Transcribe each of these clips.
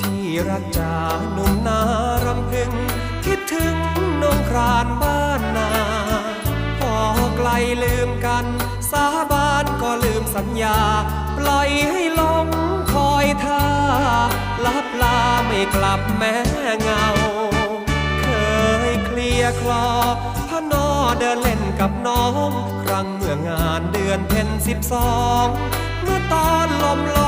ที่รักจาหนุ่มนารำพึง คิดถึงน้องครานบ้านนาพอไกลลืมกัน สาบานก็ลืมสัญญา ปล่อยให้ลงคอยท่าลับลาไม่กลับแม้เงา เคยเคลียคลอพนอเดินเล่นกับน้อง ครั้งเมื่องานเดือนเพ็ญสิบสอง เมื่อตอนลมลงเข้าเบา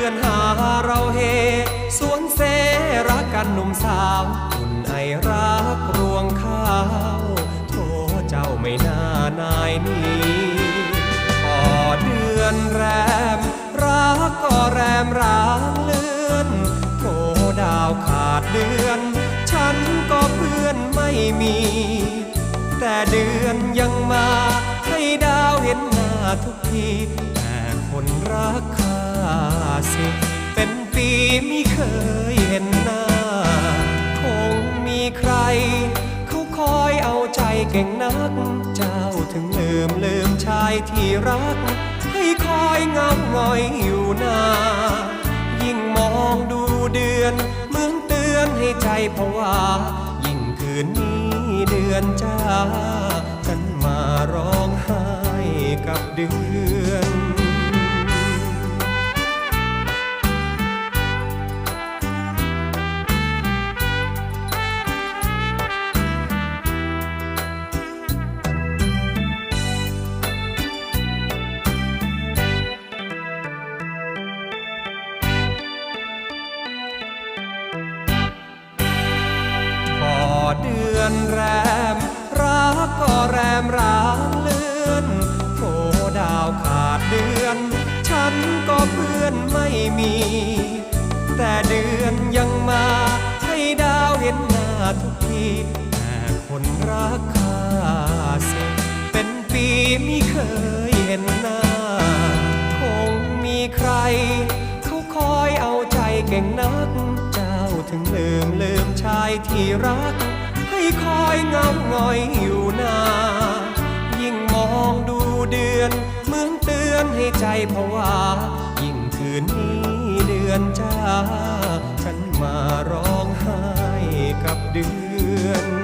เพื่อนหาเราเฮ สวนเสรักกันหนุ่มสาวคุณไอรักรวงข้าวโทเจ้าไม่น่านายนี้พอเดือนแรม รักก็แรมร้างเลือนโทดาวขาดเดือน ฉันก็เพื่อนไม่มี แต่เดือนยังมาให้ดาวเห็นหน้าทุกทีแต่คนรักข้า เก่งนัก เจ้าถึงลืมลืมชายที่รัก ให้คอยเงามงอยอยู่นายิ่งมองดูเดือนเหมือนเตือนให้ใจผวายิ่งคืนนี้เดือนจ้าฉันมาร้องไห้กับเดือน เดือนแรม รักก็แรมร้างเลือนโผดาวขาดเดือน ฉันก็เพื่อนไม่มี แต่เดือนยังมาให้ดาวเห็นหน้าทุกทีแต่คนรักข้าสิเป็นปีไม่เคยเห็นหน้า คงมีใครเขาคอยเอาใจเก่งนักเจ้าถึงลืมลืมชายที่รัก ง่อยอยู่นายิ่งมองดูเดือน เหมือนเตือนให้ใจผวา ยิ่งคืนนี้เดือนจ้า ฉันมาร้องไห้กับเดือน